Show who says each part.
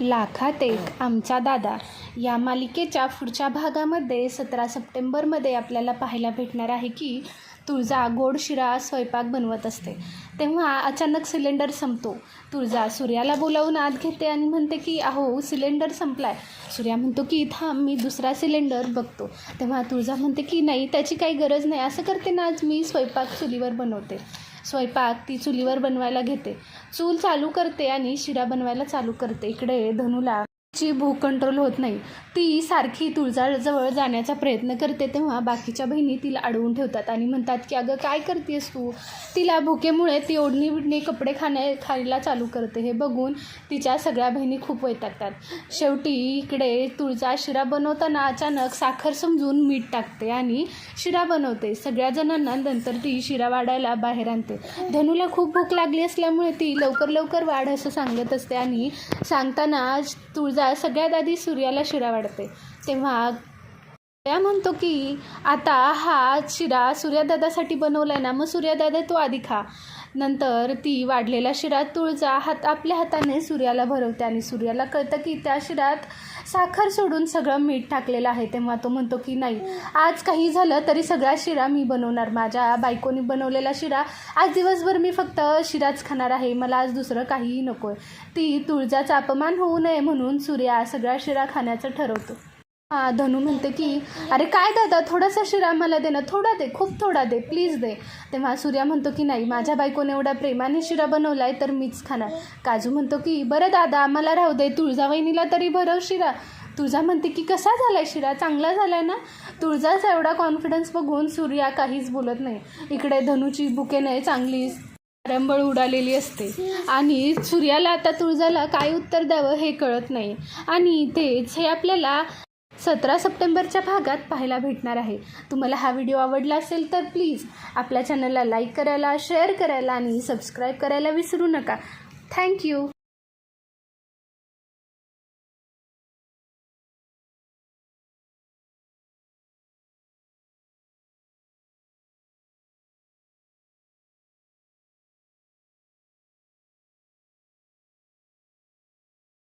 Speaker 1: लाखात एक आमचा दादा या मालिकेच्या पुढच्या भागामध्ये सतरा सप्टेंबरमध्ये आपल्याला पाहायला भेटणार आहे की तुळजा गोड शिरा स्वयंपाक बनवत असते. तेव्हा अचानक सिलेंडर संपतो. तुळजा सूर्याला बोलावून आत घेते आणि म्हणते की अहो सिलेंडर संपलाय. सूर्या म्हणतो की थांब मी दुसरा सिलेंडर बघतो. तेव्हा तुळजा म्हणते की नाही त्याची काही गरज नाही. असं करते ना आज मी स्वयंपाक चुलीवर बनवते. स्वयंपाक ती चुलीवर बनवायला घेते. चूल चालू करते आणि शिरा बनवायला चालू करते. इकडे धनुला ची भूक कंट्रोल होत नाही. ती सारखी तुळजाजवळ जाण्याचा प्रयत्न करते तेव्हा बाकीच्या बहिणी तिला अडवून ठेवतात आणि म्हणतात की अगं काय करतेस तू? तिला भुकेमुळे ती ओढणी बिडणी कपडे खाण्या खायला चालू करते. हे बघून तिच्या सगळ्या बहिणी खूप वैतागतात. शेवटी इकडे तुळजा शिरा बनवताना अचानक साखर समजून मीठ टाकते आणि शिरा बनवते. सगळ्या जणांना नंतर ती शिरा वाढायला बाहेर आणते. धनुला खूप भूक लागली असल्यामुळे ती लवकर लवकर वाढ असं सांगत असते आणि सांगताना तुळजा सगळ्यात आधी सूर्याला शिरा वाढते. तेव्हा त्या म्हणतो की आता हा शिरा सूर्यादादासाठी बनवला आहे ना मग सूर्यादादा तो आधी खा. नंतर ती वाढलेला शिरा तुळजा हात आपल्या हाताने सूर्याला भरवते आणि सूर्याला कळतं की त्या शिरात साखर सोडून सगळं मीठ टाकलेलं आहे. तेव्हा तो म्हणतो की नाही आज काही झालं तरी सगळा शिरा मी बनवणार. माझ्या बायकोनी बनवलेला शिरा आज दिवसभर मी फक्त शिराच खाणार आहे. मला आज दुसरं काहीही नको आहे ती तुळजाचा अपमान होऊ नये म्हणून सूर्या सगळा शिरा खाण्याचं ठरवतो. धनू म्हणते की अरे काय दादा थोडासा शिरा मला दे ना थोडा दे खूप थोडा दे प्लीज दे. तेव्हा सूर्या म्हणतो की नाही माझ्या बायकोने एवढा प्रेमाने शिरा बनवला आहे तर मीच खाणार. काजू म्हणतो की बरं दादा आम्हाला राहू दे तुळजावहिनीला तरी भरव शिरा. तुळजा म्हणते की कसा झाला आहे शिरा? चांगला झाला आहे ना? तुळजाचा एवढा कॉन्फिडन्स बघून सूर्या काहीच बोलत नाही. इकडे धनूची नाही चांगली रंबळ उडालेली असते. आणि सूर्याला आता तुळजाला काय उत्तर द्यावं हे कळत नाही. आणि तेच हे आपल्याला सतरा सप्टेंबरच्या भागात पाहायला भेटणार आहे. तुम्हाला हा व्हिडिओ आवडला असेल तर प्लीज आपल्या चॅनलला लाईक करायला शेअर करायला आणि सबस्क्राईब करायला विसरू नका. थँक्यू